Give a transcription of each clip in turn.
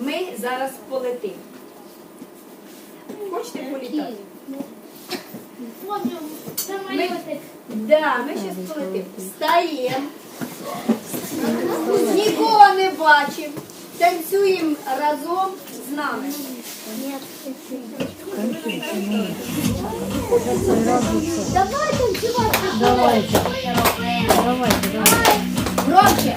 ми зараз полетимо. Хочете політати? Ми, да, ми зараз полетимо. Встаємо. Нікого не бачимо. Танцюємо разом з нами. Давай танцювати. Давайте. Давайте, давайте. Громче.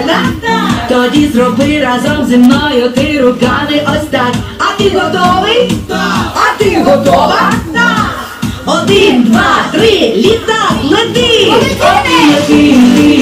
ти? Тоді зроби разом зі мною ти руками ось так. А ти готовий? А ти готова? Один, два, три, літак, лети! Лети! лети, лети,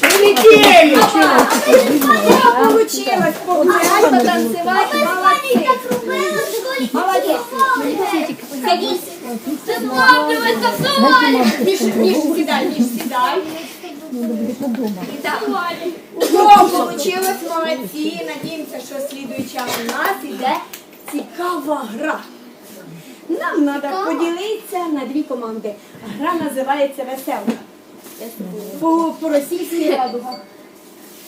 Прилетели! Получилось, получилось потанцевать. Молодцы. Молодец. Садись. Миш, Миш, седай, Миш, седай. Итак, получилось, молодці. Надіємося, що слідуюча у нас іде цікава гра. Нам треба поділитися на дві команди. Гра називається Веселка. По, по російській радуга.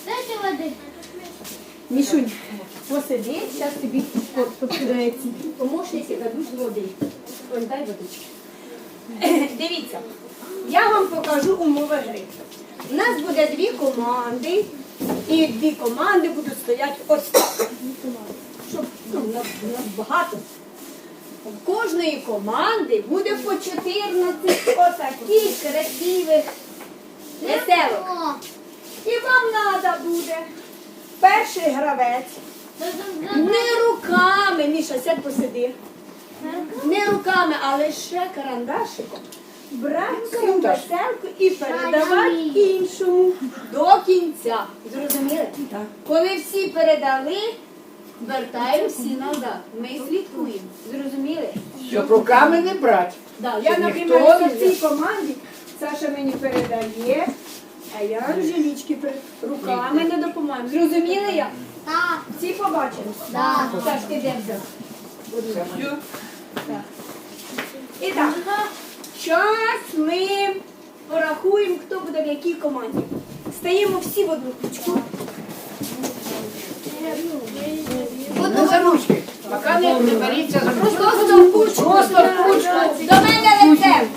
Дайте води. Мішунь, посиди, зараз тобі по- по- е, ці помощниці дадуть води. Ось дай водички. Дивіться, я вам покажу умови гри. У нас буде дві команди, і дві команди будуть стояти ось так. Щоб ну, нас, нас багато. У кожної команди буде по 14 отаких красивих веселок. О, І вам треба буде перший гравець не руками, Міша, сядь посиди. Не руками, а лише карандашиком брати цю веселку і передавати іншому до кінця. Зрозуміли? Так. Коли всі передали, вертаємо всі назад. Ми слідкуємо. Зрозуміли? Щоб руками не брати. Да, я, наприклад, в цій команді Саша мені передає, а я Анжелічки пер- руками не допомагаю. Зрозуміли як? Так. Всі побачили? Да. Саш, ти де взяв? Так. І так, зараз ми порахуємо, хто буде в якій команді. Стаємо всі в одну кучку. Ну, за ручки. Поки не, не беріться за. Просто в кучку. Просто в кучку. До мене лицем.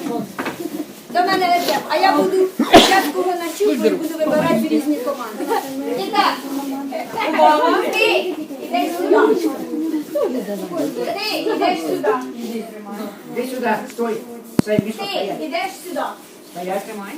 До мене лицем. А я буду, я кого начухаю, буду вибирати різні команди. І так. Ти йдеш сюди. Ти йдеш сюди. Іди сюди, стой. Ти йдеш сюди. Стоять, тримай.